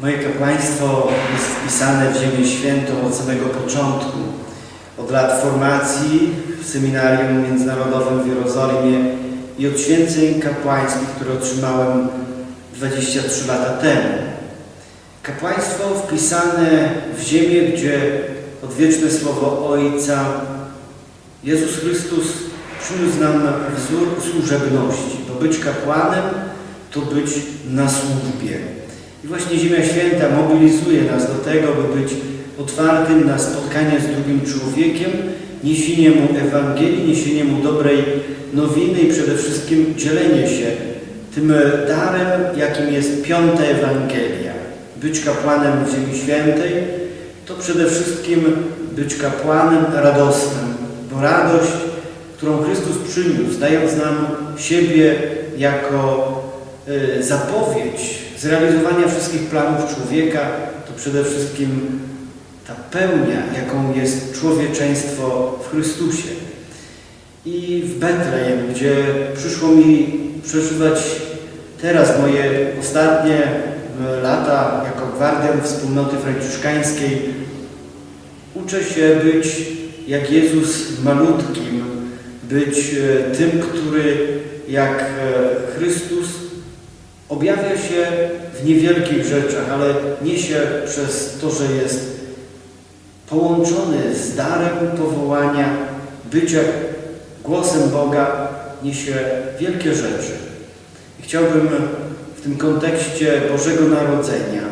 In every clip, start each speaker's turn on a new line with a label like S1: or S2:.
S1: Moje kapłaństwo jest wpisane w Ziemię Świętą od samego początku. Od lat formacji w seminarium międzynarodowym w Jerozolimie i od święceń kapłańskich, które otrzymałem 23 lata temu. Kapłaństwo wpisane w ziemię, gdzie odwieczne słowo Ojca Jezus Chrystus przyniósł nam wzór służebności, bo być kapłanem to być na służbie. I właśnie Ziemia Święta mobilizuje nas do tego, by być otwartym na spotkanie z drugim człowiekiem, niesienie mu Ewangelii, niesienie mu dobrej nowiny i przede wszystkim dzielenie się tym darem, jakim jest piąta Ewangelia. Być kapłanem w Ziemi Świętej to przede wszystkim być kapłanem radosnym, bo radość, którą Chrystus przyniósł, dając nam siebie jako zapowiedź zrealizowania wszystkich planów człowieka, to przede wszystkim ta pełnia, jaką jest człowieczeństwo w Chrystusie. I w Betlejem, gdzie przyszło mi przeżywać teraz moje ostatnie e, lata jako gwardian wspólnoty franciszkańskiej, uczę się być jak Jezus malutkim, być e, tym, który jak Chrystus objawia się w niewielkich rzeczach, ale niesie przez to, że jest połączony z darem powołania, bycia głosem Boga, niesie wielkie rzeczy. I chciałbym w tym kontekście Bożego Narodzenia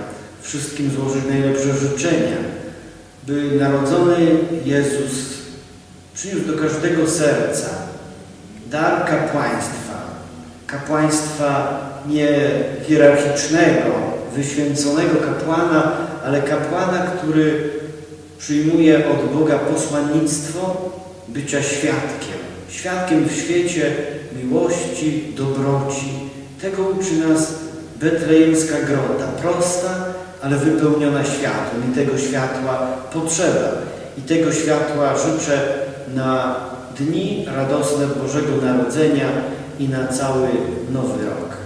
S1: wszystkim złożyć najlepsze życzenia, by narodzony Jezus przyniósł do każdego serca dar kapłaństwa. Kapłaństwa nie hierarchicznego, wyświęconego kapłana, ale kapłana, który przyjmuje od Boga posłannictwo bycia świadkiem. Świadkiem w świecie miłości, dobroci. Tego uczy nas betlejemska grota. Prosta, ale wypełniona światłem. I tego światła potrzeba. I tego światła życzę na dni radosne Bożego Narodzenia i na cały Nowy Rok.